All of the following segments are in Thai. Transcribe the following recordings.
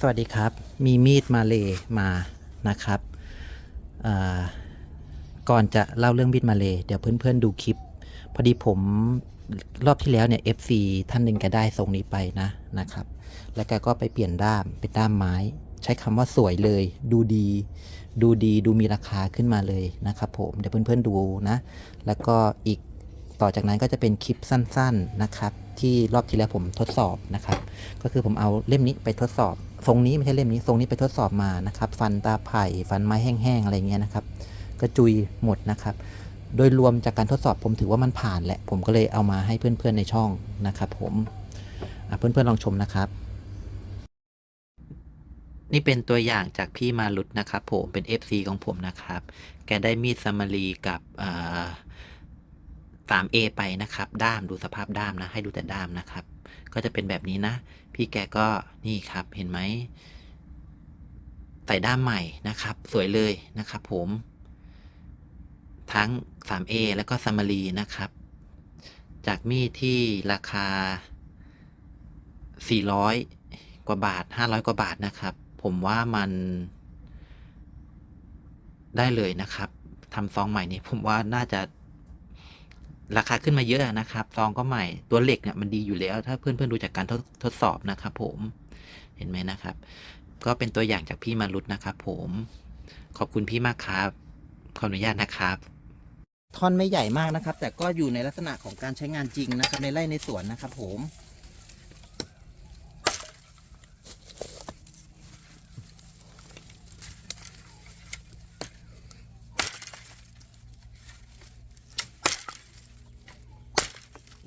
สวัสดีครับ มีมีดมาเลมานะครับ ก่อนจะเล่าเรื่องมีดมาเลเดี๋ยวเพื่อนๆดูคลิป พอดีผมรอบที่แล้วเนี่ย FC ท่านหนึ่งแกได้ทรงนี้ไปนะนะครับ แล้วแกก็ไปเปลี่ยนด้ามเป็นด้ามไม้ ใช้คำว่าสวยเลย ดูดี ดูดีดูมีราคาขึ้นมาเลยนะครับผม เดี๋ยวเพื่อนๆดูนะ แล้วก็อีกต่อจากนั้นก็จะเป็นคลิปสั้น ๆนะครับ ที่รอบที่แล้วผมทดสอบนะครับ ก็คือผมเอาเล่มนี้ไปทดสอบทรงนี้ไม่ใช่เล่มนี้ทรงนี้ไปทดสอบมานะครับ ฟันตาไผ่ฟันไม้แห้งๆอะไรเงี้ยนะครับก็จุยหมดนะครับ โดยรวมจากการทดสอบผมถือว่ามันผ่านแหละ ผมก็เลยเอามาให้เพื่อนๆในช่องนะครับ ผมเพื่อนๆลองชมนะครับ นี่เป็นตัวอย่างจากพี่มาลุดนะครับ ผมเป็น FC ของผมนะครับ แกได้มีดซัมมารีกับอ่า 3A ไปนะครับ ด้ามดูสภาพด้ามนะ ให้ดูแต่ด้ามนะครับ ก็จะเป็นแบบนี้นะ พี่แกก็นี่ครับเห็นไหมใส่ด้ามใหม่นะครับ สวยเลยนะครับผม ทั้ง 3A แล้วก็ซัมมารีนะครับ จากมีดที่ราคา 400 กว่าบาท 500 กว่าบาทนะครับ ผมว่ามันได้เลยนะครับทำซองใหม่นี้ผมว่าน่าจะ ราคาขึ้นมาเยอะนะครับซองก็ใหม่ตัวเหล็กเนี่ยมันดีอยู่แล้ว ถ้าเพื่อนๆดูจากการทดทดสอบนะครับผมเห็นไหมนะครับ ก็เป็นตัวอย่างจากพี่มารุตนะครับผมขอบคุณพี่มากครับขออนุญาตนะครับท่อนไม่ใหญ่มากนะครับ แต่ก็อยู่ในลักษณะของการใช้งานจริงนะครับ ในไร่ในสวนนะครับผม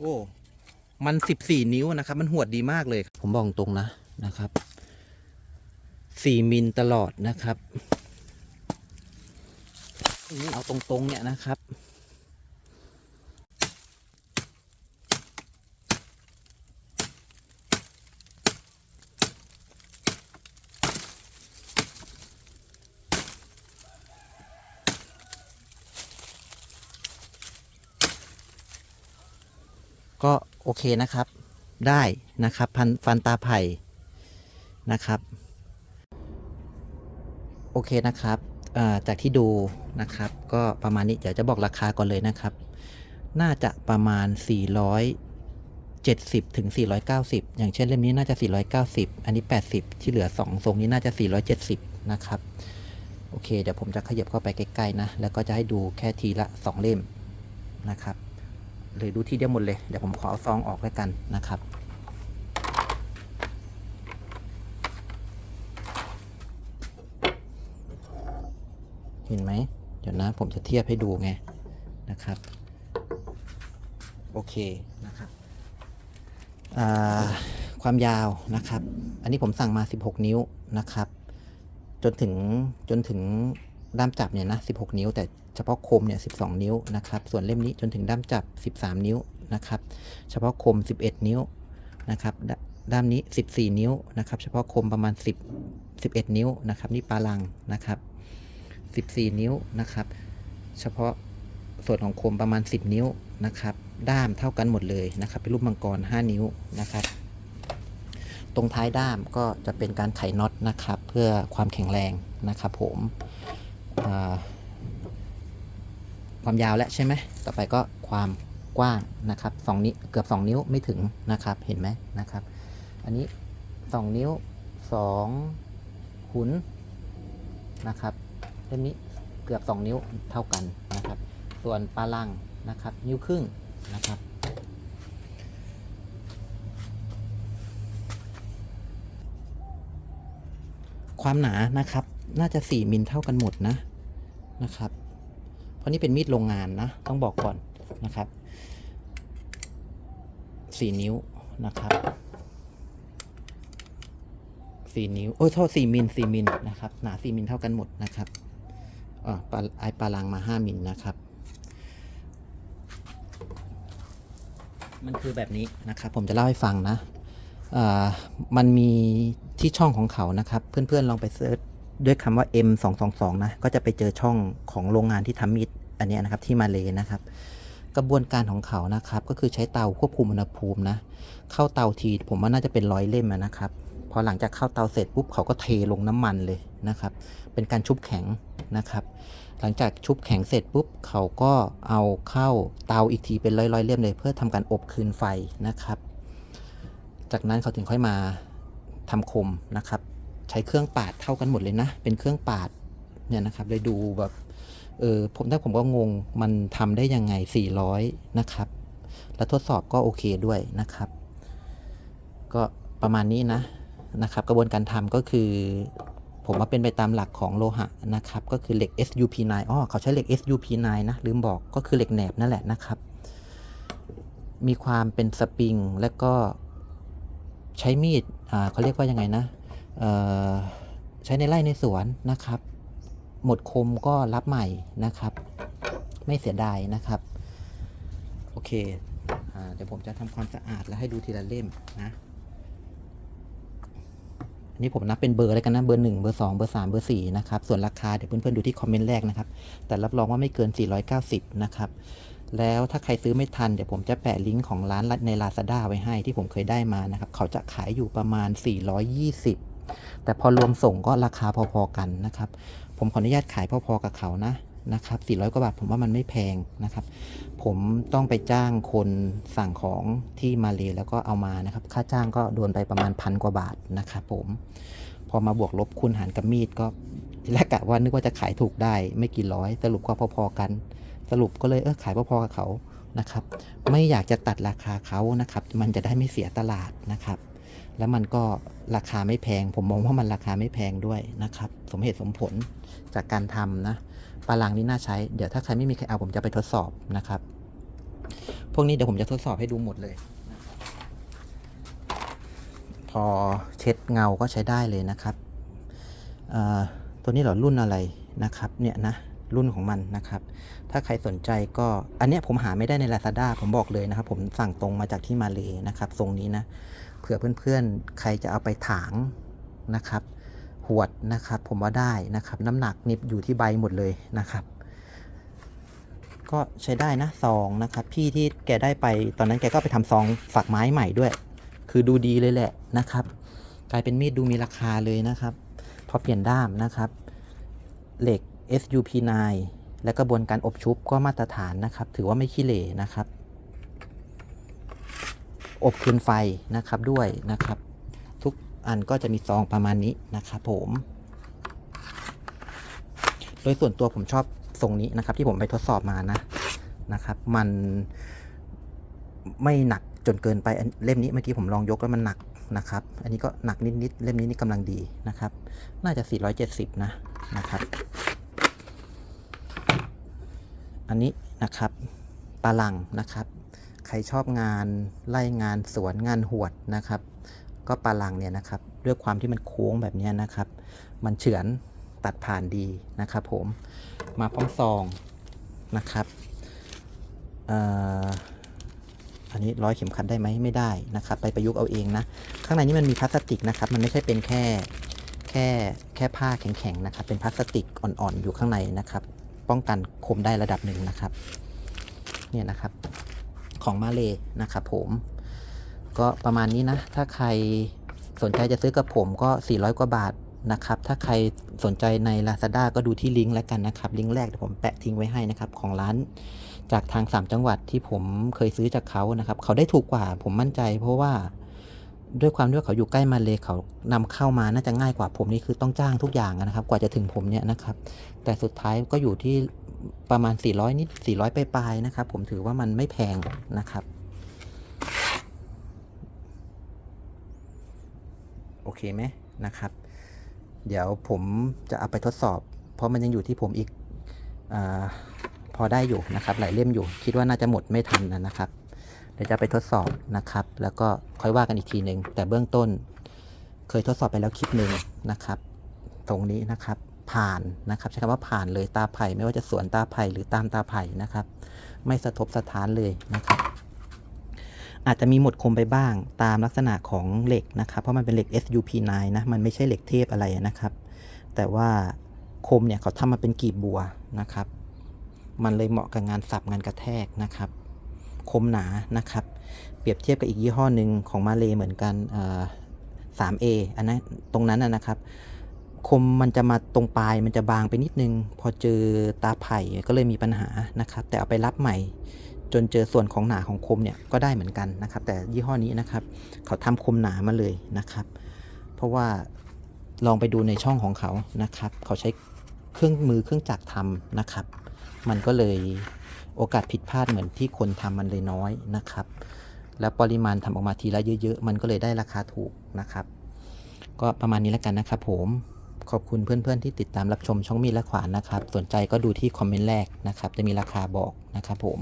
อ้มันสิบสี่นิ้วนะครับ มันหวดดีมากเลย ผมบอกตรงนะนะครับสี่มิลตลอดนะครับนี่เอาตรงๆเนี่ยนะครับ ก็โอเคนะครับ ได้นะครับ พันฟันตาไผ่นะครับ โอเคนะครับจากที่ดูนะครับ ก็ประมาณนี้เดี๋ยวจะบอกราคาก่อนเลยนะครับ น่าจะประมาณ 470ถึง490 อย่างเช่นเล่มนี้น่าจะ 490 อันนี้ 80 ที่เหลือ 2 ทรงนี้น่าจะ 470 นะครับโอเค เดี๋ยวผมจะขยับเข้าไปใกล้ๆนะ แล้วก็จะให้ดูแค่ทีละ 2 เล่มนะครับ หรือดูที่เดียวหมดเลย เดี๋ยวผมขอเอาซองออกแล้วกันนะครับ เห็นไหม เดี๋ยวนะผมจะเทียบให้ดูไงนะครับ โอเคนะครับความยาวนะครับ อันนี้ผมสั่งมา 16 นิ้วนะครับ จนถึงจนถึง ด้ามจับเนี่ยนะ16 นิ้ว แต่เฉพาะคมเนี่ย12 นิ้วนะครับส่วนเล่มนี้จนถึงด้ามจับ 13 นิ้วนะครับเฉพาะคม 11 นิ้วนะครับด้ามนี้ 14 นิ้วนะครับเฉพาะคมประมาณ 10 11 นิ้วนะครับนี่ปลาลังนะครับ 14 นิ้วนะครับ เฉพาะส่วนของคมประมาณ 10 นิ้วนะครับ ด้ามเท่ากันหมดเลยนะครับเป็นรูปมังกร 5 นิ้วนะครับ ตรงท้ายด้ามก็จะเป็นการไขน็อตนะครับ เพื่อความแข็งแรงนะครับผม ความยาวแล้วใช่ไหม ต่อไปก็ความกว้างนะครับ2นิ้วเกือบ 2 นิ้วไม่ถึงนะครับ เห็นไหมนะครับ อันนี้ 2 นิ้ว2หุนนะครับเล่มนี้เกือบ 2 นิ้วเท่ากันนะครับ ส่วนปลาลังนะครับ นิ้วครึ่งนะครับ ความหนานะครับ น่าจะ 4 มิลเท่ากันหมดนะ นะครับ เพราะนี่เป็นมีดโรงงานนะ ต้องบอกก่อนนะครับ4นิ้วนะครับ4นิ้ว โอ้ยโทษ4มิล4มิลนะครับ หนา4มิลเท่ากันหมดนะครับอ่าปลาไอปลาลังมา5มิลนะครับ มันคือแบบนี้นะครับ ผมจะเล่าให้ฟังนะอ่ามันมีที่ช่องของเขานะครับ เพื่อนๆลองไปเซิร์ช ด้วยคำว่า M 2 2 2 นะก็จะไปเจอช่องของโรงงานที่ทำมีดอันนี้นะครับที่มาเลยนะครับ กระบวนการของเขานะครับ ก็คือใช้เตาควบคุมอุณหภูมินะ เข้าเตาทีผมว่าน่าจะเป็นร้อยเล่มอะนะครับ พอหลังจากเข้าเตาเสร็จปุ๊บเขาก็เทลงน้ำมันเลยนะครับ เป็นการชุบแข็งนะครับ หลังจากชุบแข็งเสร็จปุ๊บเขาก็เอาเข้าเตาอีกทีเป็นร้อยๆเล่มเลย เพื่อทำการอบคืนไฟนะครับ จากนั้นเขาถึงค่อยมาทำคมนะครับ ใช้เครื่องปาดเท่ากันหมดเลยนะ เป็นเครื่องปาดเนี่ยนะครับเลยดูแบบเออผมถ้าผมก็งงมันทำได้ยังไง 400 นะครับ แล้วทดสอบก็โอเคด้วยนะครับ ก็ประมาณนี้นะนะครับ กระบวนการทำก็คือ ผมว่าเป็นไปตามหลักของโลหะนะครับ ก็คือเหล็ก SUP9 อ๋อเขาใช้เหล็ก SUP9 นะ ลืมบอกก็คือเหล็กแหนบนั่นแหละนะครับ มีความเป็นสปริง และก็ใช้มีดอ่าเขาเรียกว่ายังไงนะ ใช้ในไร่ในสวนนะครับ หมดคมก็รับใหม่นะครับ ไม่เสียดายนะครับ โอเคอเดี๋ยวผมจะทำความสะอาดแล้วให้ดูทีละเล่มนะอันนี้ผมนับเป็นเบอร์แล้วกันนะ เบอร์1เบอร์2เบอร์3เบอร์4นะครับ ส่วนราคาเดี๋ยวเพื่อนๆดูที่คอมเมนต์แรกนะครับ แต่รับรองว่าไม่เกิน 490 นะครับ แล้วถ้าใครซื้อไม่ทัน เดี๋ยวผมจะแปะลิงก์ของร้านใน Lazada ไว้ให้ที่ผมเคยได้มานะครับ เขาจะขายอยู่ประมาณ 420 แต่พอรวมส่งก็ราคาพอๆกันนะครับ ผมขออนุญาตขายพอๆกับเขานะนะครับ400กว่าบาทผมว่ามันไม่แพงนะครับ ผมต้องไปจ้างคนสั่งของที่มาเลแล้วก็เอามานะครับ ค่าจ้างก็โดนไปประมาณพันกว่าบาทนะครับผม พอมาบวกลบคูณหารกับมีดก็ทีแรกกะว่านึกว่าจะขายถูกได้ไม่กี่ร้อย สรุปก็พอๆกัน สรุปก็เลยเออขายพอๆกับเขานะครับ ไม่อยากจะตัดราคาเขานะครับ มันจะได้ไม่เสียตลาดนะครับ แล้วมันก็ราคาไม่แพง ผมมองว่ามันราคาไม่แพงด้วยนะครับ สมเหตุสมผลจากการทำนะปลาลังนี่น่าใช้ เดี๋ยวถ้าใครไม่มีใครเอาผมจะไปทดสอบนะครับ พวกนี้เดี๋ยวผมจะทดสอบให้ดูหมดเลย พอเช็ดเงาก็ใช้ได้เลยนะครับเอ่อตัวนี้เหรอรุ่นอะไรนะครับเนี่ยนะรุ่นของมันนะครับ ถ้าใครสนใจก็ อันเนี้ยผมหาไม่ได้ใน Lazada ผมบอกเลยนะครับ ผมสั่งตรงมาจากที่มาเลยนะครับ ทรงนี้นะ เผื่อเพื่อนๆ ใครจะเอาไปถางนะครับ หวดนะครับผมว่าได้นะครับ น้ำหนักนิบอยู่ที่ใบหมดเลยนะครับ ก็ใช้ได้นะซองนะครับ พี่ที่แกได้ไปตอนนั้นแกก็ไปทำซองฝักไม้ใหม่ด้วย คือดูดีเลยแหละนะครับ กลายเป็นมีดดูมีราคาเลยนะครับ พอเปลี่ยนด้ามนะครับ เหล็ก SUP9 และกระบวนการอบชุบก็มาตรฐานนะครับ ถือว่าไม่ขี้เหร่นะครับ อบคืนไฟนะครับด้วยนะครับ ทุกอันก็จะมีซองประมาณนี้นะครับผม โดยส่วนตัวผมชอบทรงนี้นะครับ ที่ผมไปทดสอบมานะนะครับ มันไม่หนักจนเกินไปเล่มนี้เมื่อกี้ผมลองยกแล้วมันหนักนะครับ อันนี้ก็หนักนิดๆเล่มนี้นี่กำลังดีนะครับ น่าจะ 470 นะนะครับอันนี้นะครับปลาลังนะครับ ใครชอบงานไล่งานสวนงานหวดนะครับ ก็ปลาลังเนี่ยนะครับด้วยความที่มันโค้งแบบนี้นะครับ มันเฉือนตัดผ่านดีนะครับ ผมมาพร้อมซองนะครับอันนี้ร้อยเข็มขัดได้ไหมไม่ได้นะครับ ไปประยุกต์เอาเองนะ ข้างในนี้มันมีพลาสติกนะครับ มันไม่ใช่เป็นแค่แค่แค่ผ้าแข็งๆนะครับ เป็นพลาสติกอ่อนๆอยู่ข้างในนะครับ ป้องกันคมได้ระดับหนึ่งนะครับ เนี่ยนะครับ ของมาเลยนะครับผมก็ประมาณนี้นะ ถ้าใครสนใจจะซื้อกับผมก็ 400 กว่าบาทนะครับ ถ้าใครสนใจใน Lazada ก็ดูที่ลิงก์แล้วกันนะครับ ลิงก์แรกเดี๋ยวผมแปะทิ้งไว้ให้นะครับ ของร้านจากทาง 3 จังหวัดที่ผมเคยซื้อจากเขานะครับ เขาได้ถูกกว่าผมมั่นใจ เพราะว่าด้วยความที่ว่าเขาอยู่ใกล้มาเลยเขานำเข้ามาน่าจะง่ายกว่าผมนี่คือต้องจ้างทุกอย่างนะครับ กว่าจะถึงผมเนี่ยนะครับ แต่สุดท้ายก็อยู่ที่ ประมาณ 400 นิด 400 ปลายๆนะครับ ผมถือว่ามันไม่แพงนะครับ โอเคไหมนะครับ เดี๋ยวผมจะเอาไปทดสอบ เพราะมันยังอยู่ที่ผมอีกอพอได้อยู่นะครับ หลายเล่มอยู่ คิดว่าน่าจะหมดไม่ทันนะนะครับ เดี๋ยวจะไปทดสอบนะครับ แล้วก็ค่อยว่ากันอีกทีหนึ่งแต่เบื้องต้น เคยทดสอบไปแล้วคลิปหนึ่งนะครับ ตรงนี้นะครับ ผ่านนะครับใช้คำว่าผ่านเลยตาไผ่ไม่ว่าจะสวนตาไผ่หรือตามตาไผ่นะครับ ไม่สะทบสะท้านเลยนะครับ อาจจะมีหมดคมไปบ้างตามลักษณะของเหล็กนะครับเพราะมันเป็นเหล็ก SUP9 นะมันไม่ใช่เหล็กเทพอะไรนะครับ แต่ว่าคมเนี่ยเขาทำมาเป็นกีบบัวนะครับ มันเลยเหมาะกับงานสับงานกระแทกนะครับ คมหนานะครับ เปรียบเทียบกับอีกยี่ห้อหนึ่งของมาเลเหมือนกัน 3A อันนั้นตรงนั้นนะครับ คมมันจะมาตรงปลายมันจะบางไปนิดนึง พอเจอตาไผ่ก็เลยมีปัญหานะครับ แต่เอาไปรับใหม่ จนเจอส่วนของหนาของคมเนี่ยก็ได้เหมือนกันนะครับ แต่ยี่ห้อนี้นะครับ เขาทำคมหนามาเลยนะครับ เพราะว่าลองไปดูในช่องของเขานะครับ เขาใช้เครื่องมือเครื่องจักรทำนะครับ มันก็เลยโอกาสผิดพลาดเหมือนที่คนทำมันเลยน้อยนะครับ แล้วปริมาณทำออกมาทีละเยอะ ๆ มันก็เลยได้ราคาถูกนะครับ ก็ประมาณนี้แล้วกันนะครับผม ขอบคุณเพื่อนๆที่ติดตามรับชมช่องมีดและขวานนะครับ สนใจก็ดูที่คอมเมนต์แรกนะครับ จะมีราคาบอกนะครับผม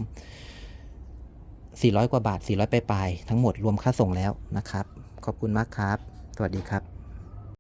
400 กว่าบาท 400ปลายๆทั้งหมดรวมค่าส่งแล้วนะครับ ขอบคุณมากครับ สวัสดีครับ